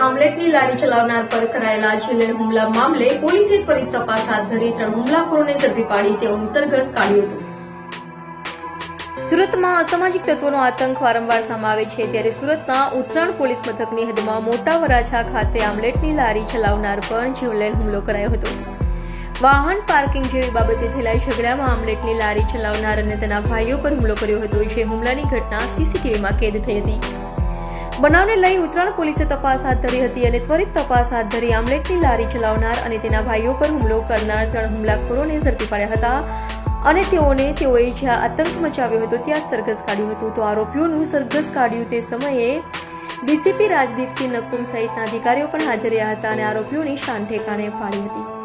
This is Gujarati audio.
આમલેટની લારી ચલાવનાર પર કરાયેલા જીવલેણ હુમલા મામલે પોલીસે ત્વરિત તપાસ હાથ ધરી ત્રણ હુમલાખોરોને ઝડપી પાડી તેઓનું સરઘસ કાઢ્યું હતું. સુરતમાં અસામાજિક તત્વોનો આતંક વારંવાર સમાવે છે ત્યારે સુરતના ઉત્તરાયણ પોલીસ મથકની હદમાં મોટા વરાછા ખાતે આમલેટની લારી ચલાવનાર પર જીવલેણ હુમલો કરાયો હતો. વાહન પાર્કિંગ જેવી બાબતે થયેલા ઝઘડામાં આમલેટની લારી ચલાવનાર અને તેના ભાઈઓ પર હુમલો કર્યો હતો જે હુમલાની ઘટના સીસીટીવીમાં કેદ થઈ હતી. બનાવને લઈ ઉત્તરાયણ પોલીસે તપાસ હાથ ધરી હતી અને ત્વરિત તપાસ હાથ ધરી આમલેટની લારી ચલાવનાર અને તેના ભાઈઓ પર હુમલો કરનાર ત્રણ હુમલાખોરોને ઝડપી પાડ્યા હતા અને તેઓને તેઓએ જ્યાં આતંક મચાવ્યો હતો ત્યાં સરઘસ કાઢ્યું હતું. તો આરોપીઓનું સરઘસ કાઢ્યું તે સમયે ડીસીપી રાજદીપસિંહ નકુમ સહિતના અધિકારીઓ પણ હાજર રહ્યા હતા અને આરોપીઓની શાન ઠેકાણે પાડી હતી.